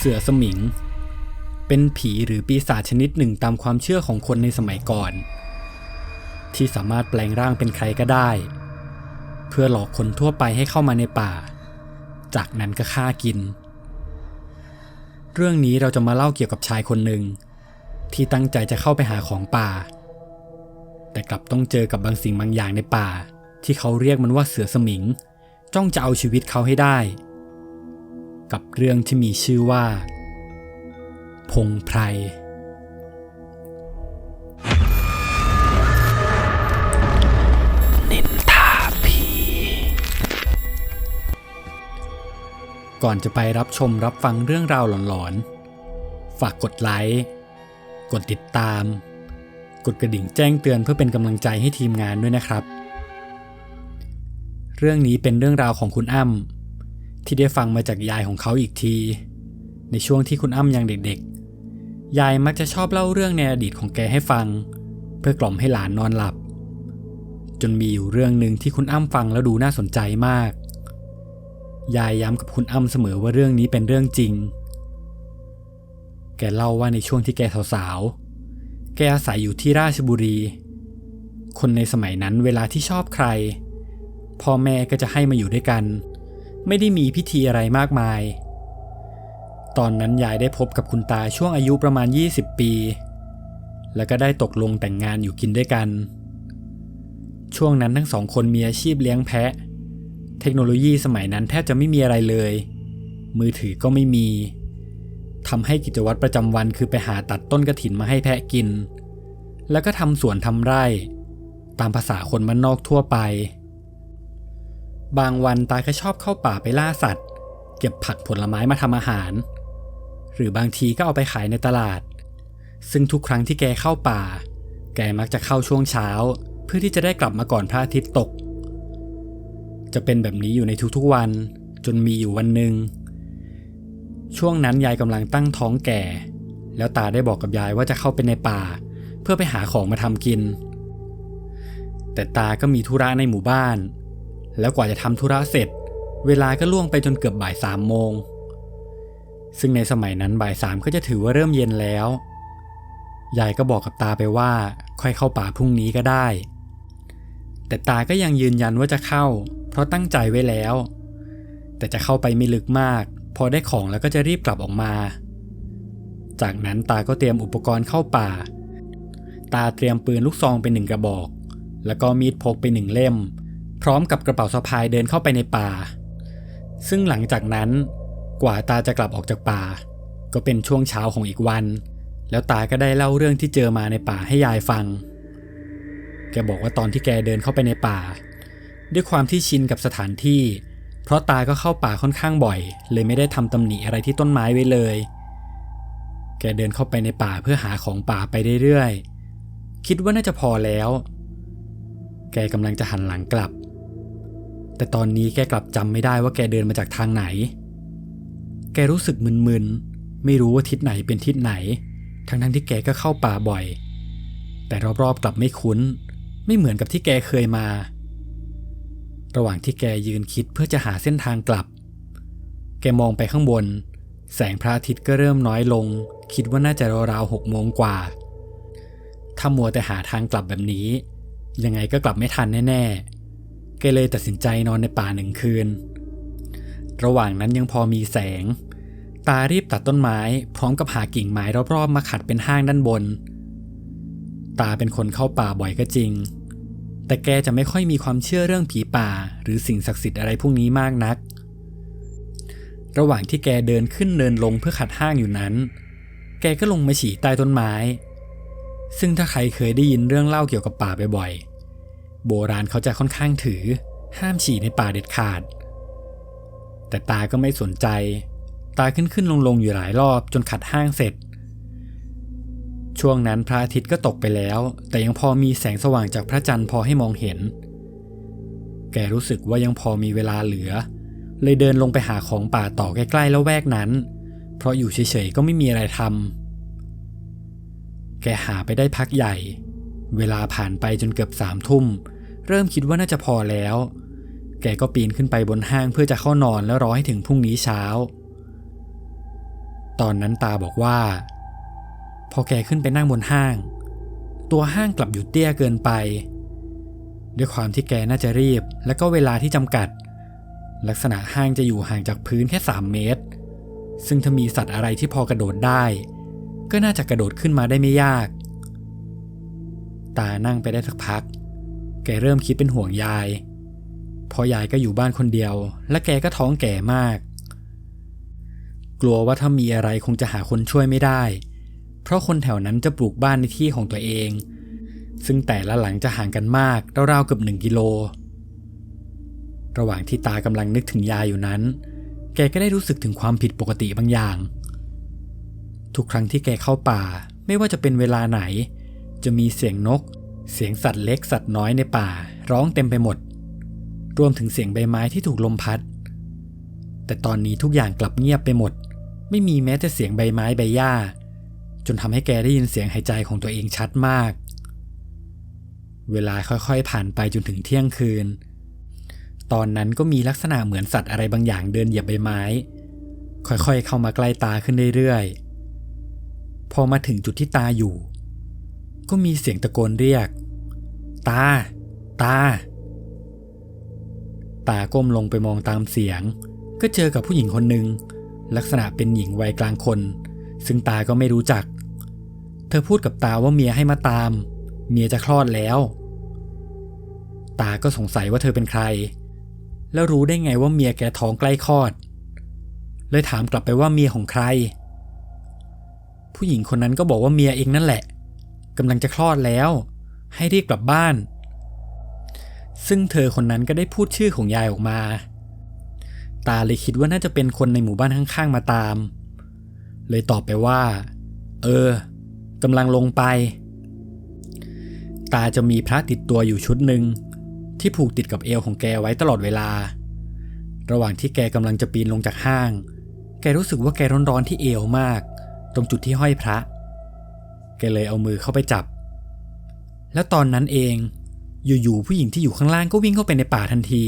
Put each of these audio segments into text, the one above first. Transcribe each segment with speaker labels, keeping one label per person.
Speaker 1: เสือสมิง เป็นผีหรือปีศาจชนิดหนึ่งตามความเชื่อของคนในสมัยก่อน ที่สามารถแปลงร่างเป็นใครก็ได้ เพื่อหลอกคนทั่วไปให้เข้ามาในป่า จากนั้นก็ฆ่ากิน เรื่องนี้เราจะมาเล่าเกี่ยวกับชายคนหนึ่ง ที่ตั้งใจจะเข้าไปหาของป่า แต่กลับต้องเจอกับบางสิ่งบางอย่างในป่า ที่เขาเรียกมันว่าเสือสมิง จ้องจะเอาชีวิตเขาให้ได้ กับเรื่องที่มีชื่อว่า พงไพรนินทาผีก่อนจะไปรับชมรับฟังเรื่องราวหลอนๆ ฝากกดไลค์ กดติดตาม กดกระดิ่งแจ้งเตือนเพื่อเป็นกำลังใจให้ทีมงานด้วยนะครับ เรื่องนี้เป็นเรื่องราวของคุณอ้ำ ที่ได้ฟังมาจากยายของเขาอีกที ในช่วงที่คุณอ้ำยังเด็กๆ ยายมักจะชอบเล่าเรื่องในอดีตของแกให้ฟัง เพื่อกล่อมให้หลานนอนหลับ จนมีอยู่เรื่องหนึ่งที่คุณอ้ำฟังแล้วดูน่าสนใจมาก ยายย้ำกับคุณอ้ำเสมอว่าเรื่องนี้เป็นเรื่องจริง แกเล่าว่าในช่วงที่แกสาวๆ แกอาศัยอยู่ที่ราชบุรี คนในสมัยนั้นเวลาที่ชอบใครพ่อแม่ก็จะให้มาอยู่ด้วยกัน ไม่ได้มีพิธีอะไรมากมาย ตอนนั้นยายได้พบกับคุณตาช่วงอายุประมาณ 20 ปี แล้วก็ได้ตกลงแต่งงานอยู่กินด้วยกัน ช่วงนั้นทั้งสองคนมีอาชีพเลี้ยงแพะ เทคโนโลยีสมัยนั้นแทบจะไม่มีอะไรเลย มือถือก็ไม่มีทำให้กิจวัตรประจำวันคือไปหาตัดต้นกระถินมาให้แพะกิน แล้วก็ทำสวนทำไร่ ตามภาษาคนมันนอกทั่วไป บางวันตาก็ชอบเข้าป่าไปล่าสัตว์ เก็บผักผลไม้มาทำอาหาร หรือบางทีก็เอาไปขายในตลาด ซึ่งทุกครั้งที่แกเข้าป่า แกมักจะเข้าช่วงเช้า เพื่อที่จะได้กลับมาก่อนพระอาทิตย์ตก จะเป็นแบบนี้อยู่ในทุกๆวัน จนมีอยู่วันหนึ่งช่วงนั้นยายกำลังตั้งท้องแก่ แล้วตาได้บอกกับยายว่าจะเข้าไปในป่า เพื่อไปหาของมาทำกิน แต่ตาก็มีธุระในหมู่บ้าน แล้วกว่าจะทำธุระเสร็จ เวลาก็ล่วงไปจนเกือบบ่ายสามโมง ซึ่งในสมัยนั้นบ่ายสามก็จะถือว่าเริ่มเย็นแล้ว ยายก็บอกกับตาไปว่าค่อยเข้าป่าพรุ่งนี้ก็ได้ แต่ตาก็ยังยืนยันว่าจะเข้า เพราะตั้งใจไว้แล้ว แต่จะเข้าไปไม่ลึกมาก พอได้ของแล้วก็จะรีบกลับออกมา จากนั้นตาก็เตรียมอุปกรณ์เข้าป่า ตาเตรียมปืนลูกซองเป็นหนึ่งกระบอก แล้วก็มีดพกไปหนึ่งเล่ม พร้อมกับกระเป๋าสะพายเดินเข้าไปในป่า ซึ่งหลังจากนั้นกว่าตาจะกลับออกจากป่า ก็เป็นช่วงเช้าของอีกวัน แล้วตาก็ได้เล่าเรื่องที่เจอมาในป่าให้ยายฟัง แกบอกว่าตอนที่แกเดินเข้าไปในป่า ด้วยความที่ชินกับสถานที่ เพราะตาก็เข้าป่าค่อนข้างบ่อย เลยไม่ได้ทำตำหนิอะไรที่ต้นไม้ไว้เลย แกเดินเข้าไปในป่าเพื่อหาของป่าไปเรื่อยๆ คิดว่าน่าจะพอแล้ว แกกำลังจะหันหลังกลับ แต่ตอนนี้แกกลับจำไม่ได้ว่าแกเดินมาจากทางไหน แกรู้สึกมึนๆ ไม่รู้ว่าทิศไหนเป็นทิศไหน ทั้งๆที่แกก็เข้าป่าบ่อย แต่รอบๆกลับไม่คุ้น ไม่เหมือนกับที่แกเคยมา ระหว่างที่แกยืนคิดเพื่อจะหาเส้นทางกลับ แกมองไปข้างบน แสงพระอาทิตย์ก็เริ่มน้อยลง คิดว่าน่าจะราวๆหกโมงกว่า ถ้ามัวแต่หาทางกลับแบบนี้ ยังไงก็กลับไม่ทันแน่ๆ แกเลยตัดสินใจนอนในป่าหนึ่งคืน ระหว่างนั้นยังพอมีแสง ตารีบตัดต้นไม้พร้อมกับหากิ่งไม้รอบๆ มาขัดเป็นห้างด้านบน ตาเป็นคนเข้าป่าบ่อยก็จริง แต่แกจะไม่ค่อยมีความเชื่อเรื่องผีป่า หรือสิ่งศักดิ์สิทธิ์อะไรพวกนี้มากนัก ระหว่างที่แกเดินขึ้นเนินลงเพื่อขัดห้างอยู่นั้น แกก็ลงมาฉี่ใต้ต้นไม้ ซึ่งถ้าใครเคยได้ยินเรื่องเล่าเกี่ยวกับป่าบ่อยๆ โบราณเขาจะค่อนข้างถือ ห้ามฉี่ในป่าเด็ดขาด แต่ตาก็ไม่สนใจ ตาขึ้นขึ้นลงลงอยู่หลายรอบจนขัดห้างเสร็จ ช่วงนั้นพระอาทิตย์ก็ตกไปแล้ว แต่ยังพอมีแสงสว่างจากพระจันทร์พอให้มองเห็น แกรู้สึกว่ายังพอมีเวลาเหลือ เลยเดินลงไปหาของป่าต่อใกล้ๆแล้วแวกนั้น เพราะอยู่เฉยๆก็ไม่มีอะไรทำแกหาไปได้พักใหญ่เวลาผ่านไปจนเกือบสามทุ่ม เริ่มคิดว่าน่าจะพอแล้ว แกก็ปีนขึ้นไปบนห้างเพื่อจะเข้านอนแล้วรอให้ถึงพรุ่งนี้เช้า ตอนนั้นตาบอกว่า พอแกขึ้นไปนั่งบนห้าง ตัวห้างกลับอยู่เตี้ยเกินไป ด้วยความที่แกน่าจะรีบ และก็เวลาที่จำกัด ลักษณะห้างจะอยู่ห่างจากพื้นแค่ 3 เมตร ซึ่งถ้ามีสัตว์อะไรที่พอกระโดดได้ ก็น่าจะกระโดดขึ้นมาได้ไม่ยาก ตานั่งไปได้สักพัก แกเริ่มคิดเป็นห่วงยายเพราะยายก็อยู่บ้านคนเดียว และแกก็ท้องแก่มาก กลัวว่าถ้ามีอะไรคงจะหาคนช่วยไม่ได้ เพราะคนแถวนั้นจะปลูกบ้านในที่ของตัวเอง ซึ่งแต่ละหลังจะห่างกันมากราวๆเกือบหนึ่งกิโล ระหว่างที่ตากำลังนึกถึงยายอยู่นั้น แกก็ได้รู้สึกถึงความผิดปกติบางอย่าง ทุกครั้งที่แกเข้าป่าไม่ว่าจะเป็นเวลาไหน จะมีเสียงนก เสียงสัตว์เล็กสัตว์น้อยในป่าร้องเต็มไปหมด รวมถึงเสียงใบไม้ที่ถูกลมพัด แต่ตอนนี้ทุกอย่างกลับเงียบไปหมด ไม่มีแม้แต่เสียงใบไม้ใบหญ้า จนทำให้แกได้ยินเสียงหายใจของตัวเองชัดมาก เวลาค่อยๆผ่านไปจนถึงเที่ยงคืน ตอนนั้นก็มีลักษณะเหมือนสัตว์อะไรบางอย่างเดินเหยียบใบไม้ ค่อยๆเข้ามาใกล้ตาขึ้นเรื่อยๆ พอมาถึงจุดที่ตาอยู่ ก็มีเสียงตะโกนเรียก ตา ตา ตาก้มลงไปมองตามเสียง ก็เจอกับผู้หญิงคนหนึ่งลักษณะเป็นหญิงวัยกลางคน ซึ่งตาก็ไม่รู้จัก เธอพูดกับตาว่าเมียให้มาตาม เมียจะคลอดแล้ว ตาก็สงสัยว่าเธอเป็นใคร แล้วรู้ได้ไงว่าเมียแกท้องใกล้คลอด เลยถามกลับไปว่าเมียของใคร ผู้หญิงคนนั้นก็บอกว่าเมียเองนั่นแหละ กำลังจะคลอดแล้ว ให้รีบกลับบ้าน ซึ่งเธอคนนั้นก็ได้พูดชื่อของยายออกมา ตาเลยคิดว่าน่าจะเป็นคนในหมู่บ้านข้างๆมาตาม เลยตอบไปว่า เออกำลังลงไป ตาจะมีพระติดตัวอยู่ชุดหนึ่งที่ผูกติดกับเอวของแกไว้ตลอดเวลา ระหว่างที่แกกำลังจะปีนลงจากห้าง แกรู้สึกว่าแกร้อนๆที่เอวมาก ตรงจุดที่ห้อยพระ แกเลยเอามือเข้าไปจับ แล้วตอนนั้นเองอยู่ๆผู้หญิงที่อยู่ข้างล่างก็วิ่งเข้าไปในป่าทันที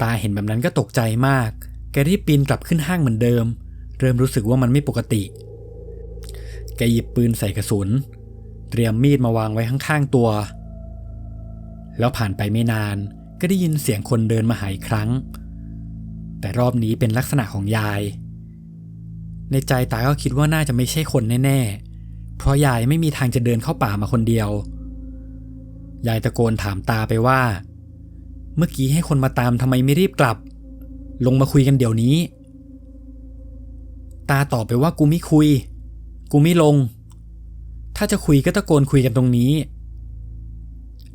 Speaker 1: ตาเห็นแบบนั้นก็ตกใจมาก แกรีบปีนกลับขึ้นห้างเหมือนเดิม เริ่มรู้สึกว่ามันไม่ปกติ แกหยิบปืนใส่กระสุน เตรียมมีดมาวางไว้ข้างๆตัว แล้วผ่านไปไม่นานก็ได้ยินเสียงคนเดินมาหาอีกครั้ง แต่รอบนี้เป็นลักษณะของยาย ในใจตาก็คิดว่าน่าจะไม่ใช่คนแน่ๆ เพราะยายไม่มีทางจะเดินเข้าป่ามาคนเดียว ยายตะโกนถามตาไปว่า เมื่อกี้ให้คนมาตามทำไมไม่รีบกลับ ลงมาคุยกันเดี๋ยวนี้ ตาตอบไปว่ากูไม่คุย กูไม่ลง ถ้าจะคุยก็ตะโกนคุยกันตรงนี้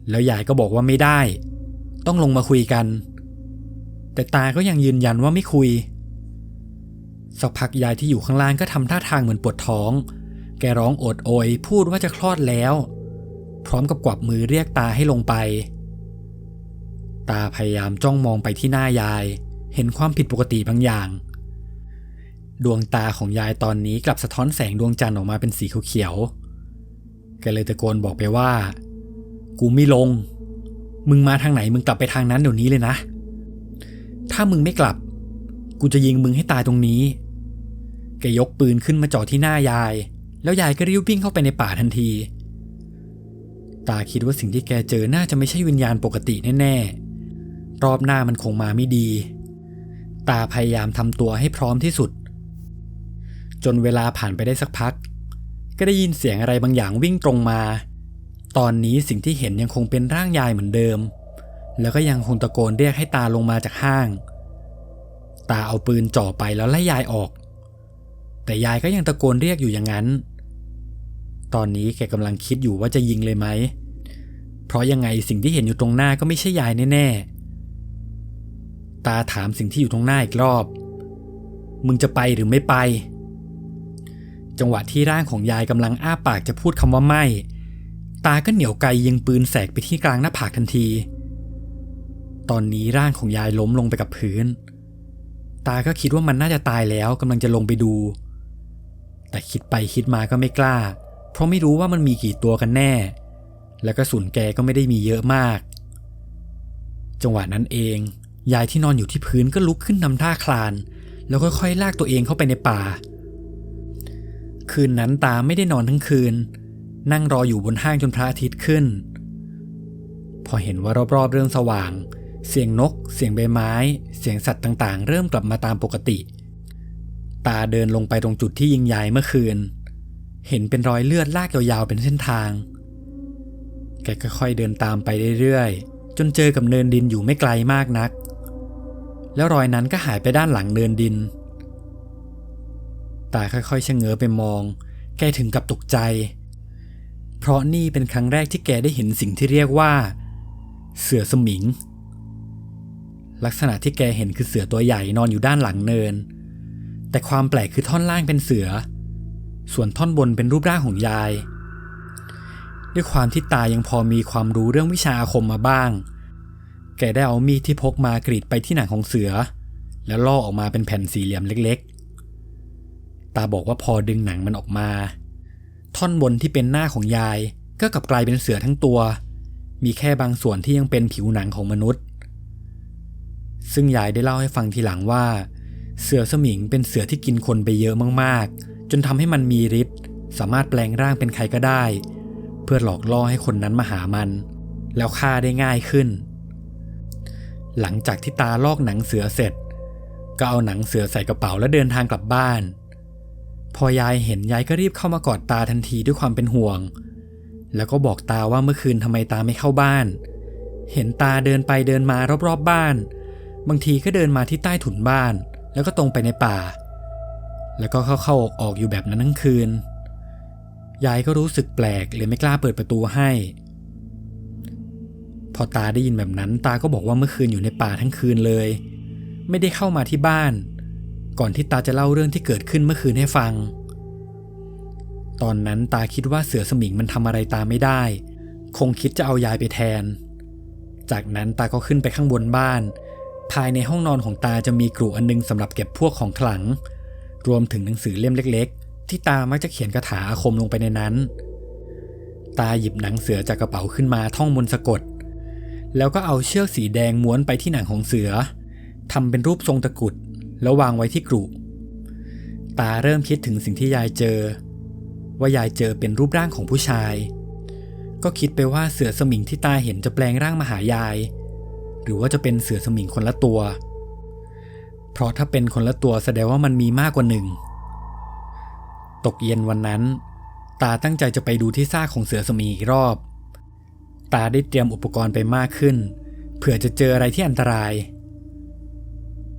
Speaker 1: แล้วยายก็บอกว่าไม่ได้ ต้องลงมาคุยกัน แต่ตาก็ยังยืนยันว่าไม่คุย สักพักยายที่อยู่ข้างล่างก็ทำท่าทางเหมือนปวดท้อง แกร้องโอดโอย พูดว่าจะคลอดแล้ว พร้อมกับกวักมือเรียกตาให้ลงไป ตาพยายามจ้องมองไปที่หน้ายาย เห็นความผิดปกติบางอย่าง ดวงตาของยายตอนนี้กลับสะท้อนแสงดวงจันทร์ออกมาเป็นสีเขียวๆ แกเลยตะโกนบอกไปว่า กูไม่ลง มึงมาทางไหนมึงกลับไปทางนั้นเดี๋ยวนี้เลยนะ ถ้ามึงไม่กลับ กูจะยิงมึงให้ตายตรงนี้ แกยกปืนขึ้นมาจ่อที่หน้ายาย แล้วยายก็รีบวิ่งเข้าไปในป่าทันที ตาคิดว่าสิ่งที่แกเจอน่าจะไม่ใช่วิญญาณปกติแน่ๆ รอบหน้ามันคงมาไม่ดี ตาพยายามทำตัวให้พร้อมที่สุด จนเวลาผ่านไปได้สักพัก ก็ได้ยินเสียงอะไรบางอย่างวิ่งตรงมา ตอนนี้สิ่งที่เห็นยังคงเป็นร่างยายเหมือนเดิม แล้วก็ยังคงตะโกนเรียกให้ตาลงมาจากห้าง ตาเอาปืนจ่อไปแล้วไล่ยายออก แต่ยายก็ยังตะโกนเรียกอยู่อย่างนั้น ตอนนี้แกกำลังคิดอยู่ว่าจะยิงเลยไหม เพราะยังไงสิ่งที่เห็นอยู่ตรงหน้าก็ไม่ใช่ยายแน่ๆ ตาถามสิ่งที่อยู่ตรงหน้าอีกรอบ มึงจะไปหรือไม่ไป จังหวะที่ร่างของยายกำลังอ้าปากจะพูดคำว่าไม่ ตาก็เหนียวไกยิงปืนแสกไปที่กลางหน้าผากทันทีตอนนี้ร่างของยายล้มลงไปกับพื้น ตาก็คิดว่ามันน่าจะตายแล้วกำลังจะลงไปดู แต่คิดไปคิดมาก็ไม่กล้า เพราะไม่รู้ว่ามันมีกี่ตัวกันแน่ และกระสุนแกก็ไม่ได้มีเยอะมาก จังหวะนั้นเอง ยายที่นอนอยู่ที่พื้นก็ลุกขึ้นนำท่าคลาน แล้วค่อยๆลากตัวเองเข้าไปในป่า คืนนั้นตาไม่ได้นอนทั้งคืน นั่งรออยู่บนห้างจนพระอาทิตย์ขึ้น พอเห็นว่ารอบๆเรื่องสว่าง เสียงนก เสียงใบไม้ เสียงสัตว์ต่างๆ เริ่มกลับมาตามปกติ ตาเดินลงไปตรงจุดที่ยิงยายเมื่อคืน เห็นเป็นรอยเลือดลากยาวๆเป็นเส้นทาง แกค่อยๆเดินตามไปเรื่อยๆ จนเจอกับเนินดินอยู่ไม่ไกลมากนัก แล้วรอยนั้นก็หายไปด้านหลังเนินดิน ตาค่อยๆชะเง้อไปมอง แกถึงกับตกใจ เพราะนี่เป็นครั้งแรกที่แกได้เห็นสิ่งที่เรียกว่า เสือสมิง ลักษณะที่แกเห็นคือเสือตัวใหญ่นอนอยู่ด้านหลังเนิน แต่ความแปลกคือท่อนล่างเป็นเสือ ส่วนท่อนบนเป็นรูปร่างของยาย ด้วยความที่ตายังพอมีความรู้เรื่องวิชาอาคมมาบ้าง แกได้เอามีดที่พกมากรีดไปที่หนังของเสือ แล้วลอกออกมาเป็นแผ่นสี่เหลี่ยมเล็กๆ ตาบอกว่าพอดึงหนังมันออกมา ท่อนบนที่เป็นหน้าของยายก็กลับกลายเป็นเสือทั้งตัว มีแค่บางส่วนที่ยังเป็นผิวหนังของมนุษย์ ซึ่งยายได้เล่าให้ฟังทีหลังว่า เสือสมิงเป็นเสือที่กินคนไปเยอะมากๆ จนทำให้มันมีฤทธิ์สามารถแปลงร่างเป็นใครก็ได้ เพื่อหลอกล่อให้คนนั้นมาหามัน แล้วฆ่าได้ง่ายขึ้น หลังจากที่ตาลอกหนังเสือเสร็จ ก็เอาหนังเสือใส่กระเป๋าแล้วเดินทางกลับบ้าน พอยายเห็นยายก็รีบเข้ามากอดตาทันทีด้วยความเป็นห่วง แล้วก็บอกตาว่าเมื่อคืนทำไมตาไม่เข้าบ้าน เห็นตาเดินไปเดินมารอบๆบบ้าน บางทีก็เดินมาที่ใต้ถุนบ้าน แล้วก็ตรงไปในป่า แล้วก็เข้าเข้าออกออกอยู่แบบนั้นทั้งคืน ยายก็รู้สึกแปลกเลยไม่กล้าเปิดประตูให้ พอตาได้ยินแบบนั้น ตาก็บอกว่าเมื่อคืนอยู่ในป่าทั้งคืนเลย ไม่ได้เข้ามาที่บ้าน ก่อนที่ตาจะเล่าเรื่องที่เกิดขึ้นเมื่อคืนให้ฟัง ตอนนั้นตาคิดว่าเสือสมิงมันทำอะไรตาไม่ได้ คงคิดจะเอายายไปแทน จากนั้นตาก็ขึ้นไปข้างบนบ้าน ภายในห้องนอนของตาจะมีกรุอันนึงสำหรับเก็บพวกของขลัง รวมถึงหนังสือเล่มเล็ก ๆ ที่ตามักจะเขียนคาถาอาคมลงไปในนั้น ตาหยิบหนังเสือจากกระเป๋าขึ้นมาท่องมนต์สะกด แล้วก็เอาเชือกสีแดงม้วนไปที่หนังของเสือทำเป็นรูปทรงตะกุด แล้ววางไว้ที่กรุตาเริ่มคิดถึงสิ่งที่ยายเจอ ว่ายายเจอเป็นรูปร่างของผู้ชาย ก็คิดไปว่าเสือสมิงที่ตาเห็นจะแปลงร่างมาหายาย หรือว่าจะเป็นเสือสมิงคนละตัว เพราะถ้าเป็นคนละตัวแสดงว่ามันมีมากกว่าหนึ่ง ตกเย็นวันนั้น ตาตั้งใจจะไปดูที่ซากของเสือสมิงอีกรอบ ตาได้เตรียมอุปกรณ์ไปมากขึ้น เผื่อจะเจออะไรที่อันตราย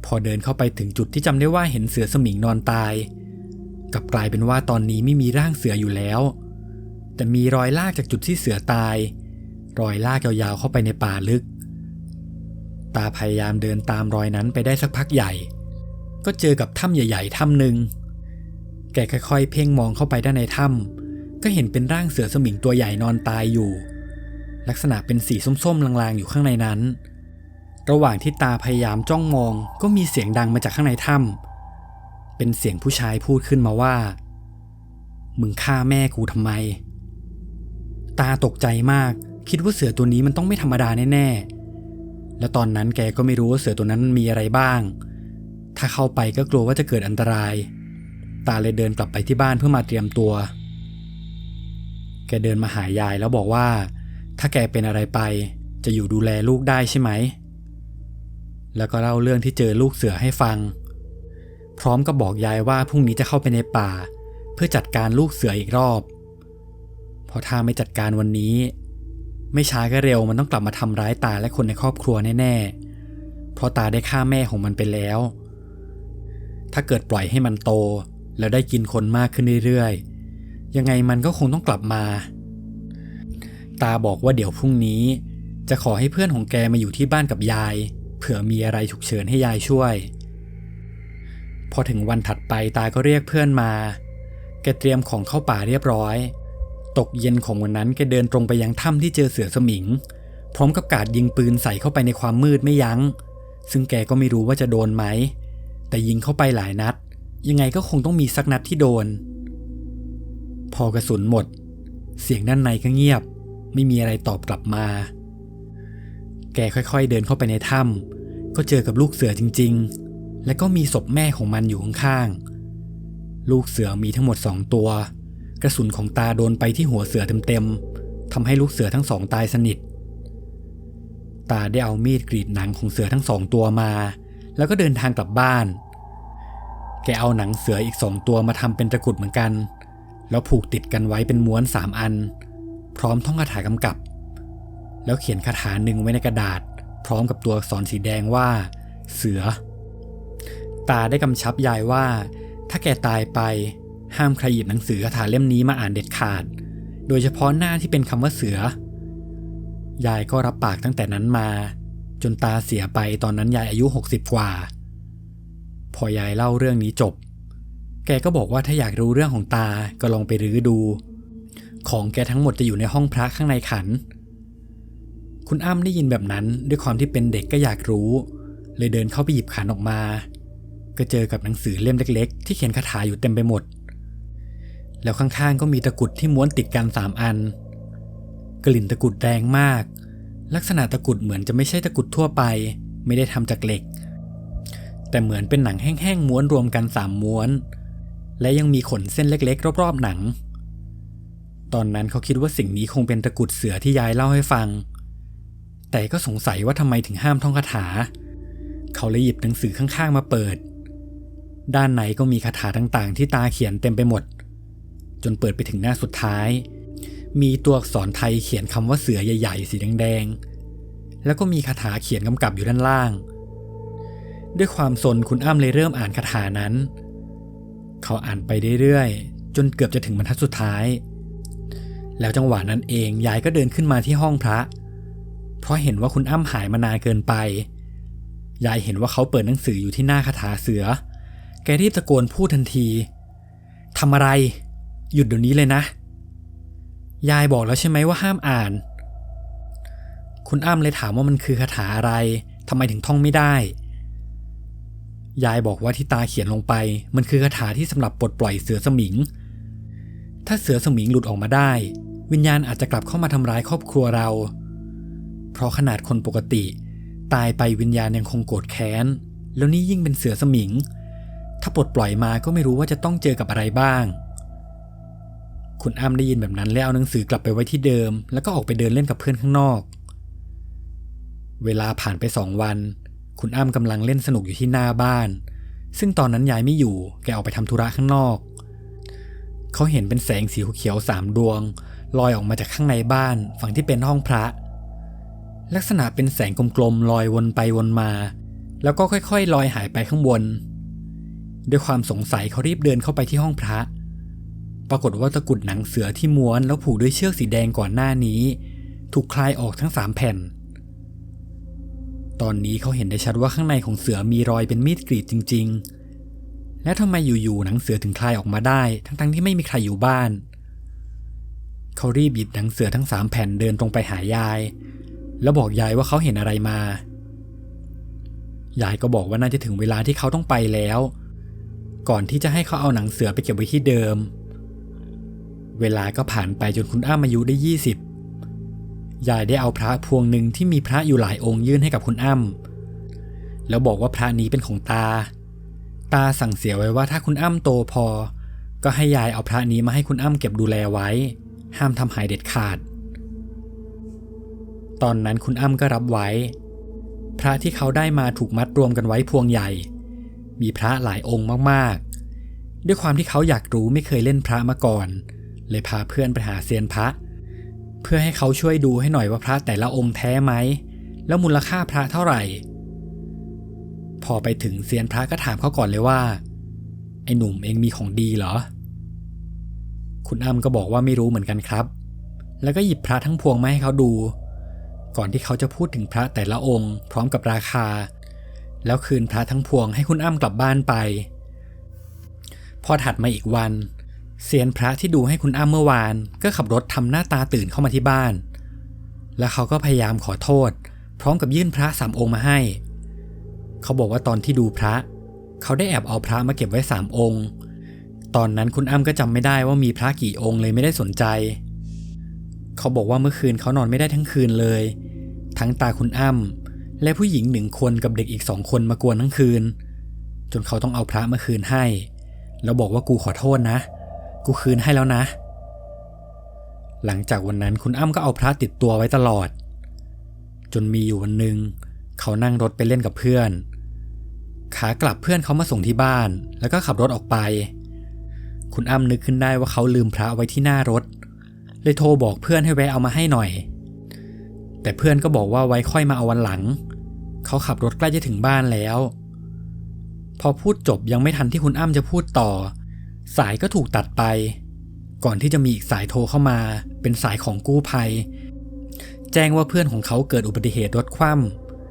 Speaker 1: พอเดินเข้าไปถึงจุดที่จำได้ว่าเห็นเสือสมิงนอนตาย กลับกลายเป็นว่าตอนนี้ไม่มีร่างเสืออยู่แล้ว แต่มีรอยลากจากจุดที่เสือตาย รอยลากยาวๆเข้าไปในป่าลึก ตาพยายามเดินตามรอยนั้นไปได้สักพักใหญ่ ก็เจอกับถ้ำใหญ่ ๆ ถ้ำหนึ่ง แกค่อยๆ เพ่งมองเข้าไปด้านในถ้ำก็เห็นเป็นร่างเสือสมิงตัวใหญ่นอนตายอยู่ ลักษณะเป็นสีส้มๆ ลางๆ อยู่ข้างในนั้น ระหว่างที่ตาพยายามจ้องมอง ก็มีเสียงดังมาจากข้างในถ้ำเป็นเสียงผู้ชายพูดขึ้นมาว่า มึงฆ่าแม่กูทำไม ตาตกใจมาก คิดว่าเสือตัวนี้มันต้องไม่ธรรมดาแน่ๆ แล้วตอนนั้นแกก็ไม่รู้ว่าเสือตัวนั้นมันมีอะไรบ้าง ถ้าเข้าไปก็กลัวว่าจะเกิดอันตราย ตาเลยเดินกลับไปที่บ้านเพื่อมาเตรียมตัว แกเดินมาหายายแล้วบอกว่า ถ้าแกเป็นอะไรไป จะอยู่ดูแลลูกได้ใช่ไหม แล้วก็เล่าเรื่องที่เจอลูกเสือให้ฟัง พร้อมกับบอกยายว่าพรุ่งนี้จะเข้าไปในป่า เพื่อจัดการลูกเสืออีกรอบ เพราะถ้าไม่จัดการวันนี้ ไม่ช้าก็เร็วมันต้องกลับมาทำร้ายตาและคนในครอบครัวแน่ๆ เพราะตาได้ฆ่าแม่ของมันไปแล้ว ถ้าเกิดปล่อยให้มันโต แล้วได้กินคนมากขึ้นเรื่อยๆ ยังไงมันก็คงต้องกลับมา ตาบอกว่าเดี๋ยวพรุ่งนี้ จะขอให้เพื่อนของแกมาอยู่ที่บ้านกับยาย เผื่อมีอะไรฉุกเฉินให้ยายช่วย พอถึงวันถัดไปตาก็เรียกเพื่อนมา แกเตรียมของเข้าป่าเรียบร้อย ตกเย็นของวันนั้นแกเดินตรงไปยังถ้ำที่เจอเสือสมิง พร้อมกับกาดยิงปืนใส่เข้าไปในความมืดไม่ยัง้ง ซึ่งแกก็ไม่รู้ว่าจะโดนไหม แต่ยิงเข้าไปหลายนัด ยังไงก็คงต้องมีสักนัดที่โดน พอกระสุนหมด เสียงด้านในก็เงียบ ไม่มีอะไรตอบกลับมา แกค่อยๆเดินเข้าไปในถ้ำก็เจอกับลูกเสือจริง ๆ และก็มีศพแม่ของมันอยู่ข้างๆลูกเสือมีทั้งหมดสองตัว กระสุนของตาโดนไปที่หัวเสือเต็มๆทำให้ลูกเสือทั้งสองตายสนิท ตาได้เอามีดกรีดหนังของเสือทั้งสองตัวมา แล้วก็เดินทางกลับบ้าน แกเอาหนังเสืออีกสองตัวมาทำเป็นตะกรุดเหมือนกัน แล้วผูกติดกันไว้เป็นม้วนสามอัน พร้อมท่องคาถากำกับ แล้วเขียนคาถาหนึ่งไว้ในกระดาษ พร้อมกับตัวอักษรสีแดงว่า เสือ ตาได้กำชับยายว่า ถ้าแกตายไป ห้ามใครหยิบหนังสือคาถาเล่มนี้มาอ่านเด็ดขาด โดยเฉพาะหน้าที่เป็นคำว่าเสือ ยายก็รับปากตั้งแต่นั้นมา จนตาเสียไปตอนนั้นยายอายุ 60 กว่า พอยายเล่าเรื่องนี้จบ แกก็บอกว่าถ้าอยากรู้เรื่องของตาก็ลองไปรื้อดู ของแกทั้งหมดจะอยู่ในห้องพระข้างในขัน คุณอ้ำได้ยินแบบนั้นด้วยความที่เป็นเด็กก็อยากรู้ เลยเดินเข้าไปหยิบขันออกมา ก็เจอกับหนังสือเล่มเล็ก ๆ ที่เขียนคาถาอยู่เต็มไปหมด แล้วข้างๆก็มีตะกุดที่ม้วนติดกันสามอัน กลิ่นตะกุดแรงมาก ลักษณะตะกุดเหมือนจะไม่ใช่ตะกุดทั่วไป ไม่ได้ทำจากเหล็ก แต่เหมือนเป็นหนังแห้งๆม้วนรวมกันสามม้วน และยังมีขนเส้นเล็กๆ รอบๆหนัง ตอนนั้นเขาคิดว่าสิ่งนี้คงเป็นตะกุดเสือที่ยายเล่าให้ฟัง แต่ก็สงสัยว่าทำไมถึงห้ามท่องคาถา เขาเลยหยิบหนังสือข้างๆมาเปิด ด้านในก็มีคาถาต่างๆ ที่ตาเขียนเต็มไปหมด จนเปิดไปถึงหน้าสุดท้าย มีตัวอักษรไทยเขียนคำว่าเสือใหญ่ๆ สีแดงๆ แล้วก็มีคาถาเขียนกำกับอยู่ด้านล่าง ด้วยความสนคุณอ้ำเลยเริ่มอ่านคาถานั้น เขาอ่านไปเรื่อยๆ จนเกือบจะถึงบรรทัดสุดท้าย แล้วจังหวะนั้นเองยายก็เดินขึ้นมาที่ห้องพระ เพราะเห็นว่าคุณอ้ำหายมานานเกินไปยายเห็นว่าเขาเปิดหนังสืออยู่ที่หน้าคาถาเสือ แกรีบตะโกนพูดทันที ทำอะไร หยุดเดี๋ยวนี้เลยนะ ยายบอกแล้วใช่ไหมว่าห้ามอ่าน คุณอ้ำเลยถามว่ามันคือคาถาอะไรทำไมถึงท่องไม่ได้ ยายบอกว่าที่ตาเขียนลงไป มันคือคาถาที่สำหรับปลดปล่อยเสือสมิง ถ้าเสือสมิงหลุดออกมาได้ วิญญาณอาจจะกลับเข้ามาทำร้ายครอบครัวเรา เพราะขนาดคนปกติ ตายไปวิญญาณยังคงโกรธแค้น แล้วนี่ยิ่งเป็นเสือสมิง ถ้าปลดปล่อยมาก็ไม่รู้ว่าจะต้องเจอกับอะไรบ้าง คุณอ้ำได้ยินแบบนั้นแล้วเอาหนังสือกลับไปไว้ที่เดิม แล้วก็ออกไปเดินเล่นกับเพื่อนข้างนอก เวลาผ่านไปสองวัน คุณอ้ำกำลังเล่นสนุกอยู่ที่หน้าบ้าน ซึ่งตอนนั้นยายไม่อยู่ แกออกไปทำธุระข้างนอก เขาเห็นเป็นแสงสีเขียวสามดวง ลอยออกมาจากข้างในบ้านฝั่งที่เป็นห้องพระ ลักษณะเป็นแสงกลมๆลอยวนไปวนมา แล้วก็ค่อยๆ ลอยหายไปข้างบน ด้วยความสงสัยเขารีบเดินเข้าไปที่ห้องพระ ปรากฏว่าตะกุดหนังเสือที่ม้วนแล้วผูกด้วยเชือกสีแดงก่อนหน้านี้ ถูกคลายออกทั้งสามแผ่น ตอนนี้เขาเห็นได้ชัดว่าข้างในของเสือมีรอยเป็นมีดกรีดจริง ๆ และทำไมอยู่ๆหนังเสือถึงคลายออกมาได้ ทั้งๆที่ไม่มีใครอยู่บ้าน เขารีบหยิบหนังเสือทั้งสามแผ่นเดินตรงไปหายาย แล้วบอกยายว่าเขาเห็นอะไรมายายก็บอกว่าน่าจะถึงเวลาที่เขาต้องไปแล้ว ก่อนที่จะให้เขาเอาหนังเสือไปเก็บไว้ที่เดิม เวลาก็ผ่านไปจนคุณอ้ามายุได้ยี่สิบยายได้เอาพระพวงหนึ่งที่มีพระอยู่หลายองค์ยื่นให้กับคุณอ้ำแล้วบอกว่าพระนี้เป็นของตา ตาสั่งเสียไว้ว่าถ้าคุณอ้ำโตพอ ก็ให้ยายเอาพระนี้มาให้คุณอ้ำเก็บดูแลไว้ ห้ามทำหายเด็ดขาด ตอนนั้นคุณอ้ำก็รับไว้ พระที่เขาได้มาถูกมัดรวมกันไว้พวงใหญ่ มีพระหลายองค์มากๆ ด้วยความที่เขาอยากรู้ไม่เคยเล่นพระมาก่อนเเลยพาเพื่อนไปหาเซียนพระ เพื่อให้เขาช่วยดูให้หน่อยว่าพระแต่ละองค์แท้ไหม แล้วมูลค่าพระเท่าไหร่ พอไปถึงเซียนพระก็ถามเขาก่อนเลยว่า ไอ้หนุ่มเองมีของดีเหรอ คุณอ้ำก็บอกว่าไม่รู้เหมือนกันครับ แล้วก็หยิบพระทั้งพวงมาให้เขาดู ก่อนที่เขาจะพูดถึงพระแต่ละองค์ พร้อมกับราคา แล้วคืนพระทั้งพวงให้คุณอ้ำกลับบ้านไป พอถัดมาอีกวัน เซียนพระที่ดูให้คุณอ้ำเมื่อวาน ก็ขับรถทำหน้าตาตื่นเข้ามาที่บ้าน แล้วเขาก็พยายามขอโทษ พร้อมกับยื่นพระสามองค์มาให้ เขาบอกว่าตอนที่ดูพระ เขาได้แอบเอาพระมาเก็บไว้สามองค์ ตอนนั้นคุณอ้ำก็จำไม่ได้ว่ามีพระกี่องค์เลยไม่ได้สนใจ เขาบอกว่าเมื่อคืนเขานอนไม่ได้ทั้งคืนเลย ทั้งตาคุณอ้ำและผู้หญิงหนึ่งคนกับเด็กอีกสองคนมากวนทั้งคืน จนเขาต้องเอาพระมาคืนให้ แล้วบอกว่ากูขอโทษนะ กูคืนให้แล้วนะ หลังจากวันนั้นคุณอ้ำก็เอาพระติดตัวไว้ตลอด จนมีอยู่วันหนึ่งเขานั่งรถไปเล่นกับเพื่อน ขากลับเพื่อนเขามาส่งที่บ้าน แล้วก็ขับรถออกไป คุณอ้ำนึกขึ้นได้ว่าเขาลืมพระไว้ที่หน้ารถ เลยโทรบอกเพื่อนให้แวะเอามาให้หน่อย แต่เพื่อนก็บอกว่าไว้ค่อยมาเอาวันหลัง เขาขับรถใกล้จะถึงบ้านแล้ว พอพูดจบยังไม่ทันที่คุณอ้ำจะพูดต่อ สายก็ถูกตัดไป ก่อนที่จะมีอีกสายโทรเข้ามา เป็นสายของกู้ภัย แจ้งว่าเพื่อนของเขาเกิดอุบัติเหตุรถคว่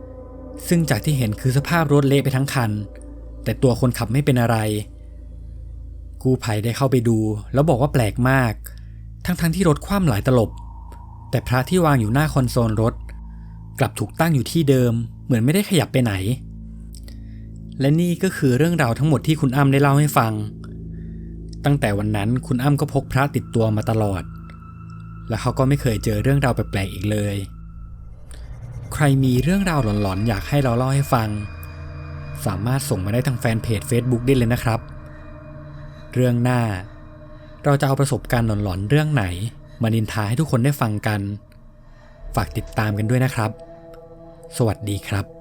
Speaker 1: ำซึ่งจากที่เห็นคือสภาพรถเละไปทั้งคัน แต่ตัวคนขับไม่เป็นอะไร กู้ภัยได้เข้าไปดู แล้วบอกว่าแปลกมาก ทั้งๆทที่รถคว่ำหลายตลบ แต่พระที่วางอยู่หน้าคอนโซลรถ กลับถูกตั้งอยู่ที่เดิม เหมือนไม่ได้ขยับไปไหน และนี่ก็คือเรื่องราวทั้งหมดที่คุณอ้ำได้เล่าให้ฟัง ตั้งแต่วันนั้นคุณอ้ำก็พกพระติดตัวมาตลอด และเขาก็ไม่เคยเจอเรื่องราวแปลกๆอีกเลย ใครมีเรื่องราวหลอนๆ อยากให้เราเล่าให้ฟัง สามารถส่งมาได้ทางแฟนเพจ Facebook ได้เลยนะครับ เรื่องหน้า เราจะเอาประสบการณ์หลอนๆ เรื่องไหน มานินทาให้ทุกคนได้ฟังกัน ฝากติดตามกันด้วยนะครับ สวัสดีครับ